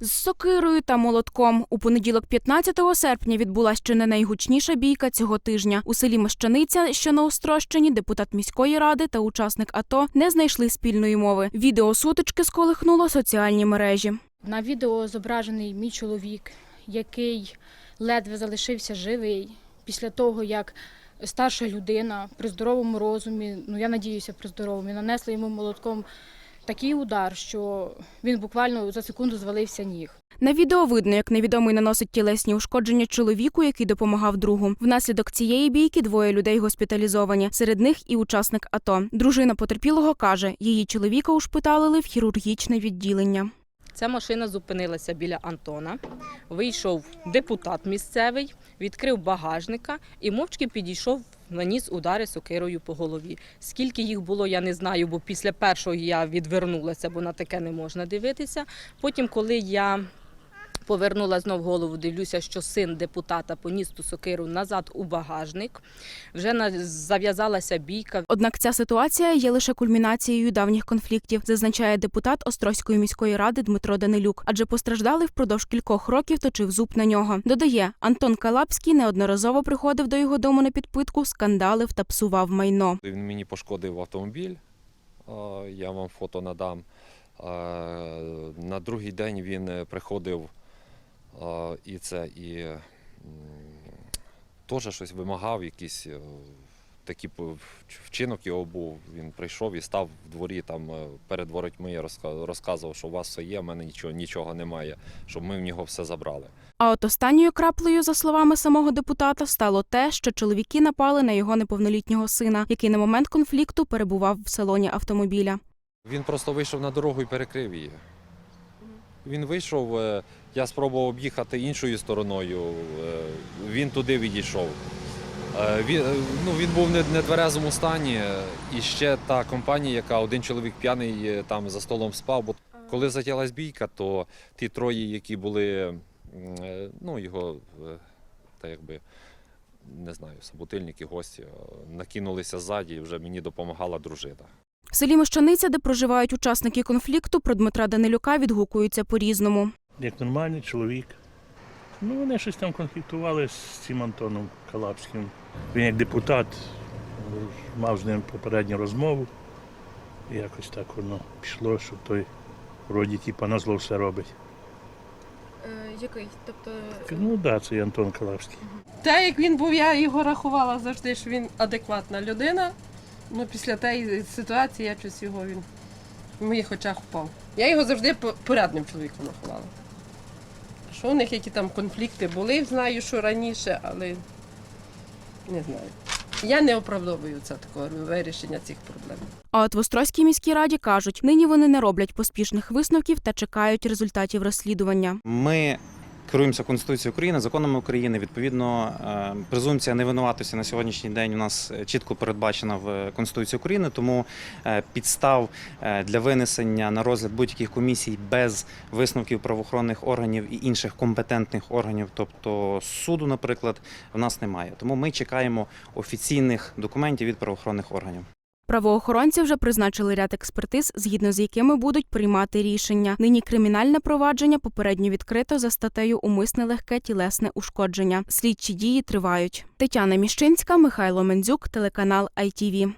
З сокирою та молотком у понеділок, 15 серпня, відбулася чи не найгучніша бійка цього тижня. У селі Мещаниця, що на Острощині, депутат міської ради та учасник АТО не знайшли спільної мови. Відео сутички сколихнуло соціальні мережі. На відео зображений мій чоловік, який ледве залишився живий після того, як старша людина при здоровому розумі, ну я надіюся, при здоровому, нанесла йому молотком такий удар, що він буквально за секунду звалився ніг. На відео видно, як невідомий наносить тілесні ушкодження чоловіку, який допомагав другу. Внаслідок цієї бійки двоє людей госпіталізовані. Серед них і учасник АТО. Дружина потерпілого каже, її чоловіка ушпиталили в хірургічне відділення. Ця машина зупинилася біля Антона. Вийшов депутат місцевий, відкрив багажника і мовчки підійшов, наніс удари сокирою по голові. Скільки їх було, я не знаю, бо після першого я відвернулася, бо на таке не можна дивитися. Потім, коли я повернула знов голову, дивлюся, що син депутата поніс ту сокиру назад у багажник. Вже на- зав'язалася бійка. Однак ця ситуація є лише кульмінацією давніх конфліктів, зазначає депутат Острозької міської ради Дмитро Данилюк. Адже постраждалий впродовж кількох років точив зуб на нього. Додає, Антон Калапський неодноразово приходив до його дому на підпитку, скандалив та псував майно. Він мені пошкодив автомобіль, я вам фото надам. На другий день він е, приходив і це і теж щось вимагав, якийсь е, такий вчинок його був. Він прийшов і став в дворі там е, перед воротьми розказував, що у вас все є, в мене нічого, нічого немає, щоб ми в нього все забрали. А от останньою краплею, за словами самого депутата, стало те, що чоловіки напали на його неповнолітнього сина, який на момент конфлікту перебував в салоні автомобіля. Він просто вийшов на дорогу і перекрив її. Він вийшов, е, я спробував об'їхати іншою стороною, е, він туди відійшов. Е, Він, ну, він був в нетверезому стані, і ще та компанія, яка один чоловік п'яний там за столом спав. Бо коли затялась бійка, то ті троє, які були, ну, його, та якби, не знаю, собутильники, гості, накинулися ззаді, і вже мені допомагала дружина. В селі Мощаниця, де проживають учасники конфлікту, про Дмитра Данилюка відгукуються по-різному. як нормальний чоловік. Ну, вони щось там конфліктували з цим Антоном Калапським. Він як депутат е, мав з ним попередню розмову. І якось так воно пішло, що той вроді типа на зло все робить. який? Тобто Ну так, да, це Антон Калапський. Те, як він був, я його рахувала завжди, що він адекватна людина. Ну, після тієї ситуації я щось його він в моїх очах впав. Я його завжди порядним чоловіком рахувала. Що у них які там конфлікти були, знаю, що раніше, але не знаю. Я не оправдовую це такого вирішення цих проблем. А от в Острозькій міській раді кажуть, нині вони не роблять поспішних висновків та чекають результатів розслідування. Ми керуємося Конституцією України, законами України. Відповідно, е, презумпція невинуватості на сьогоднішній день у нас е, чітко передбачена в Конституції України. Тому е, підстав для винесення на розгляд будь-яких комісій без висновків правоохоронних органів і інших компетентних органів, тобто суду, наприклад, в нас немає. Тому ми чекаємо офіційних документів від правоохоронних органів. Правоохоронці вже призначили ряд експертиз, згідно з якими будуть приймати рішення. Нині кримінальне провадження попередньо відкрито за статтею Умисне легке тілесне ушкодження. Слідчі дії тривають. Тетяна Міщинська, Михайло Мендзюк, телеканал ITV.